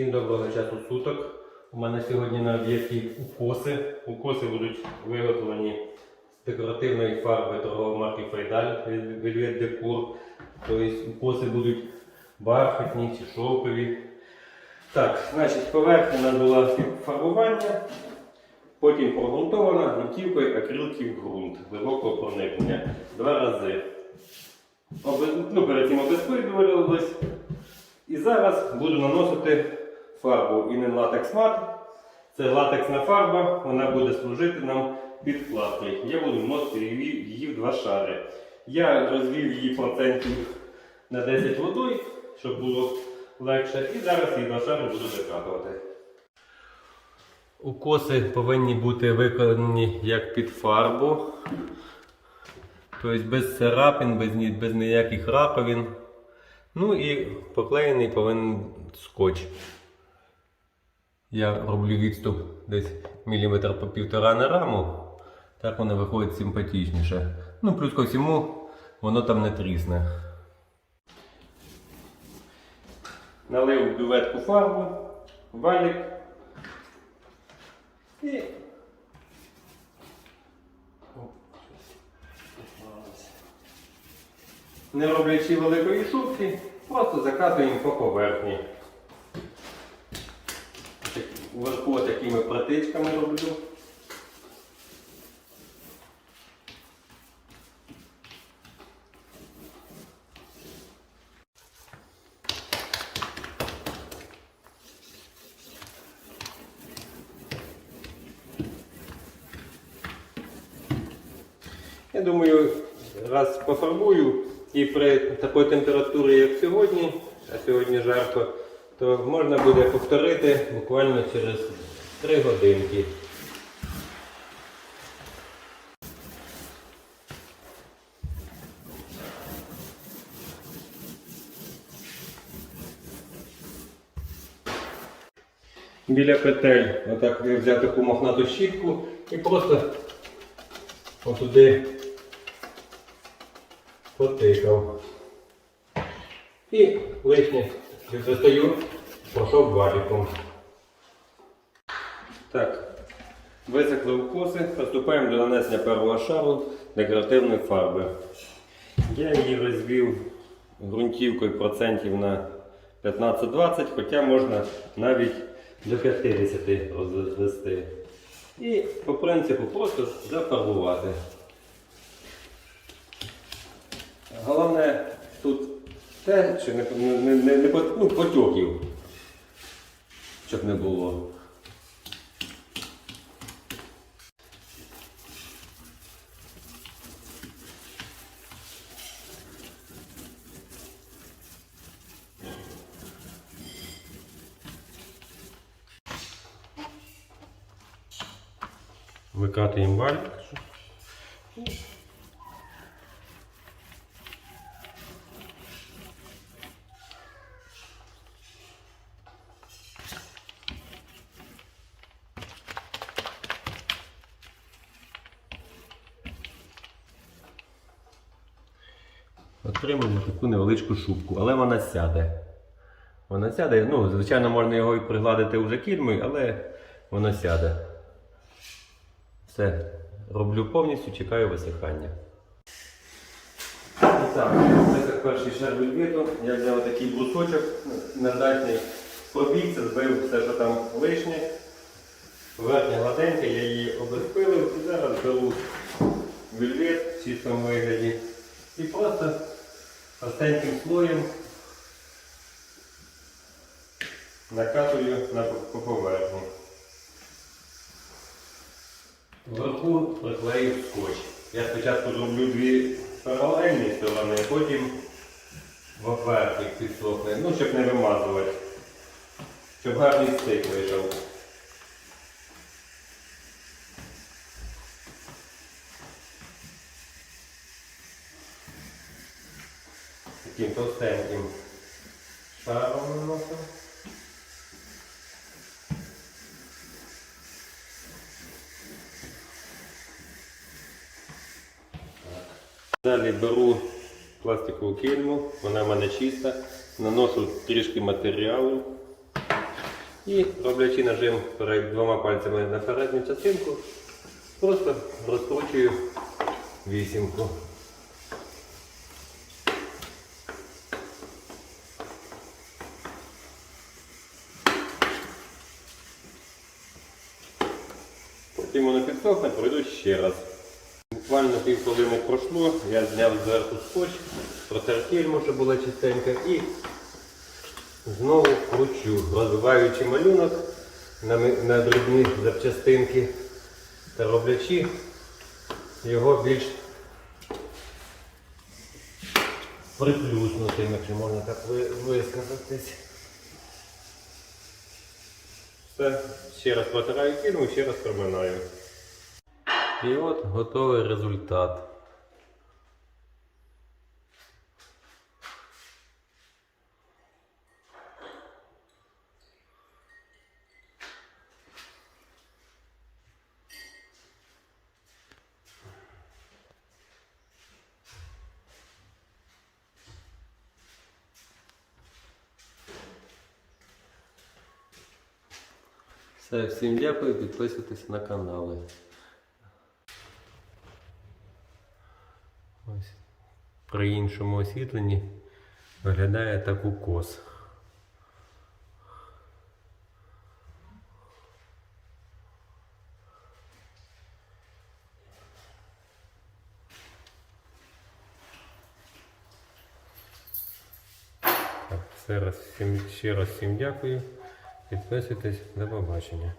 Всім доброго часу суток. У мене сьогодні на об'єкті укоси. Укоси будуть виготовлені з декоративної фарби торгової марки Файдаль Velvet Decor. Тобто укоси будуть бархатні чи шовкові. Так, значить, поверхня у нас була фарбування, потім прогрунтована грунтівкою акрилків ґрунт глибокого проникнення. Два рази. Ну, перед цим обезпилювалось. І зараз буду наносити фарбу Inen Latex Matte. Це латексна фарба, вона буде служити нам підкладкою. Я буду наносити її, в два шари. Я розвів її процентів на 10 водою, щоб було легше. І зараз її два шари буду закатувати. Укоси повинні бути виконані як під фарбу. Тобто без царапин, без, без ніяких раковин. Ну і поклеєний повинен скотч. Я роблю відступ десь міліметр по півтора на раму. Так воно виходить симпатичніше. Ну, плюс ко всьому, воно там не трісне. Налив бюветку фарбу, валік. І Не роблячи великої шубки, просто закатуємо по поверхні. Вверху такими протичками роблю. Я думаю, раз пофарбую і при такій температурі, як сьогодні, а сьогодні жарко, то можна буде повторити буквально через 3 годинки. Біля петель отак я взяв таку мохнату щітку і просто отуди потикав. І лишнє достаю, пішов валіком. Так, висохли укоси, приступаємо до нанесення першого шару декоративної фарби. Я її розвів ґрунтівкою процентів на 15-20, хоча можна навіть до 50 розвести. І по принципу просто зафарбувати. Головне тут те, що не, не, не, не ну, потьоків, щоб не було. Викатуємо валік. Отримуємо таку невеличку шубку, але вона сяде. Вона сяде, ну, звичайно, можна його і пригладити вже кільмою, але воно сяде. Все, роблю повністю, чекаю висихання. І так, висох перший шар вельвету. Я взяв такий брусочок наждачний, пробігся, збив все, що там лишнє. Верхня гладенька, я її обезпилив і зараз беру вельвет в чистому вигляді. І просто простеньким слоєм накатую на по поверхню. Вверху приклею скотч. Я спочатку зроблю дві паралельні сторони, потім в верхніх підсохне, ну, щоб не вимазувати, щоб гарний стик вийшов. Таким товстеньким шаром наносимо. Далі беру пластикову кільму, вона в мене чиста, наношу трішки матеріалу І роблячи нажим перед двома пальцями на передню частинку, просто розкручую вісімку. Потім воно підсохне, пройду ще раз. Буквально півхвилини пройшло, я зняв зверху скотч, протер фільму, щоб була чистенька, і знову кручу, розвиваючи малюнок на, на дрібні запчастинки та роблячи його більш приплюснутим, якщо можна так висказатись. Все, ще раз протираю і ще раз проминаю. І от готовий результат. Все, всім дякую, підписуйтесь на канали. Ось при іншому освітленні виглядає так укос. Так, все всім, ще раз всім дякую. Підписуйтесь, до побачення.